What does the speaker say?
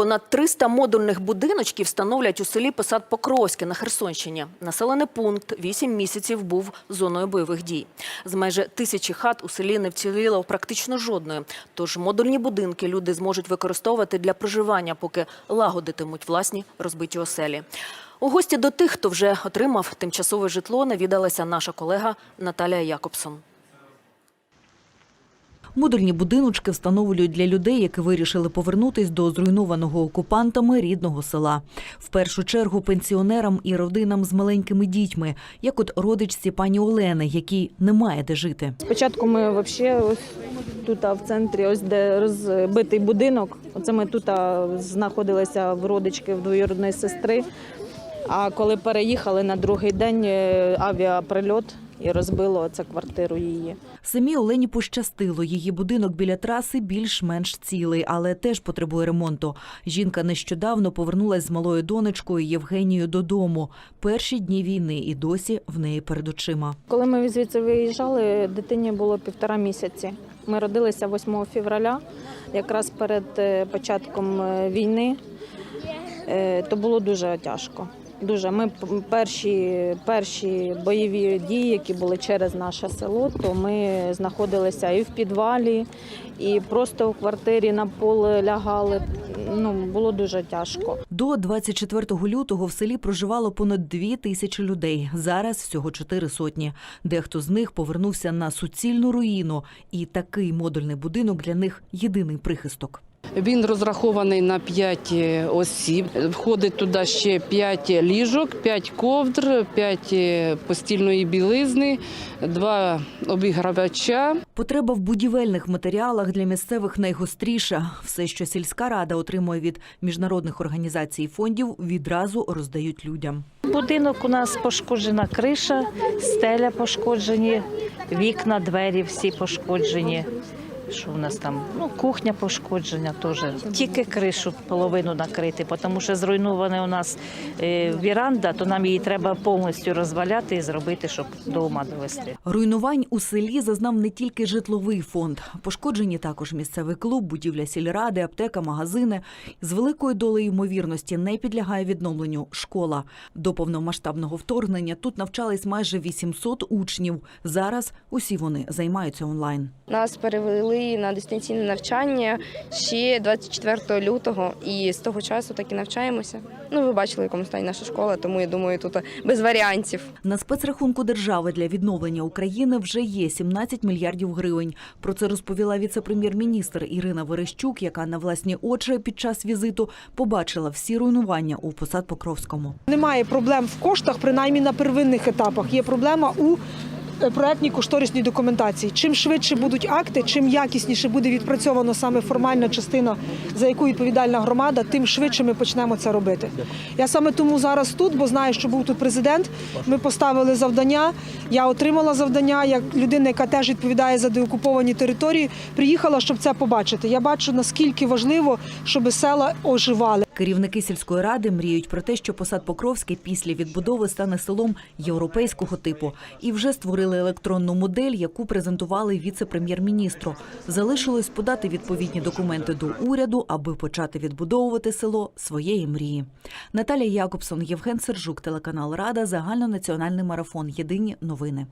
Понад 300 модульних будиночків встановлять у селі Посад Покровське на Херсонщині. Населений пункт 8 місяців був зоною бойових дій. З майже тисячі хат у селі не вціліло практично жодної. Тож модульні будинки люди зможуть використовувати для проживання, поки лагодитимуть власні розбиті оселі. У гості до тих, хто вже отримав тимчасове житло, навідалася наша колега Наталія Якобсон. Модульні будиночки встановлюють для людей, які вирішили повернутись до зруйнованого окупантами рідного села. В першу чергу пенсіонерам і родинам з маленькими дітьми, як от родичці пані Олени, якій немає де жити. Спочатку ми взагалі ось тут в центрі, ось де розбитий будинок. Оце ми тут знаходилися в родички в двоюродної сестри. А коли переїхали на другий день е, авіаприльот і розбило це квартиру її. Самі Олені пощастило. Її будинок біля траси більш-менш цілий, але теж потребує ремонту. Жінка нещодавно повернулась з малою донечкою Євгенією додому. Перші дні війни і досі в неї перед очима. Коли ми звідси виїжджали, дитині було півтора місяці. Ми родилися 8 февраля, якраз перед е, початком е, війни. Е, То було дуже тяжко. Дуже ми перші, перші бойові дії, які були через наше село, то ми знаходилися і в підвалі, і просто в квартирі на пол лягали. Ну було дуже тяжко. До 24 лютого в селі проживало понад дві тисячі людей. Зараз всього чотири сотні. Дехто з них повернувся на суцільну руїну, і такий модульний будинок для них єдиний прихисток. Він розрахований на 5 осіб. Входить туди ще 5 ліжок, 5 ковдр, 5 постільної білизни, 2 обігравача. Потреба в будівельних матеріалах для місцевих найгостріша. Все, що сільська рада отримує від міжнародних організацій і фондів, відразу роздають людям. Будинок у нас пошкоджена криша, стеля пошкоджені, вікна, двері всі пошкоджені. Що у нас там? Ну, кухня пошкоджена теж. Тільки кришу половину накрити, тому що зруйнована у нас е, віранда, то нам її треба повністю розваляти і зробити, щоб до ума довести. Руйнувань у селі зазнав не тільки житловий фонд. Пошкоджені також місцевий клуб, будівля сільради, аптека, магазини. З великою долею ймовірності не підлягає відновленню школа. До повномасштабного вторгнення тут навчались майже 800 учнів. Зараз усі вони займаються онлайн. Нас перевели на дистанційне навчання ще 24 лютого, і з того часу так і навчаємося. Ну, ви бачили, в якому стані наша школа, тому я думаю, тут без варіантів. На спецрахунку держави для відновлення України вже є 17 мільярдів гривень. Про це розповіла віце-прем'єр-міністр Ірина Верещук, яка на власні очі під час візиту побачила всі руйнування у посад Покровському. Немає проблем в коштах, принаймні на первинних етапах. Є проблема у проектній кошторисній документації. Чим швидше будуть акти, чим якісніше буде відпрацьовано саме формальна частина, за яку відповідальна громада, тим швидше ми почнемо це робити. Я саме тому зараз тут, бо знаю, що був тут президент. Ми поставили завдання. Я отримала завдання як людина, яка теж відповідає за деокуповані території. Приїхала, щоб це побачити. Я бачу наскільки важливо, щоб села оживали. Керівники сільської ради мріють про те, що посад Покровський після відбудови стане селом європейського типу, і вже створили електронну модель, яку презентували віце-прем'єр-міністру. Залишилось подати відповідні документи до уряду, аби почати відбудовувати село своєї мрії. Наталія Якобсон, Євген Сержук, телеканал Рада, загальнонаціональний марафон. Єдині новини.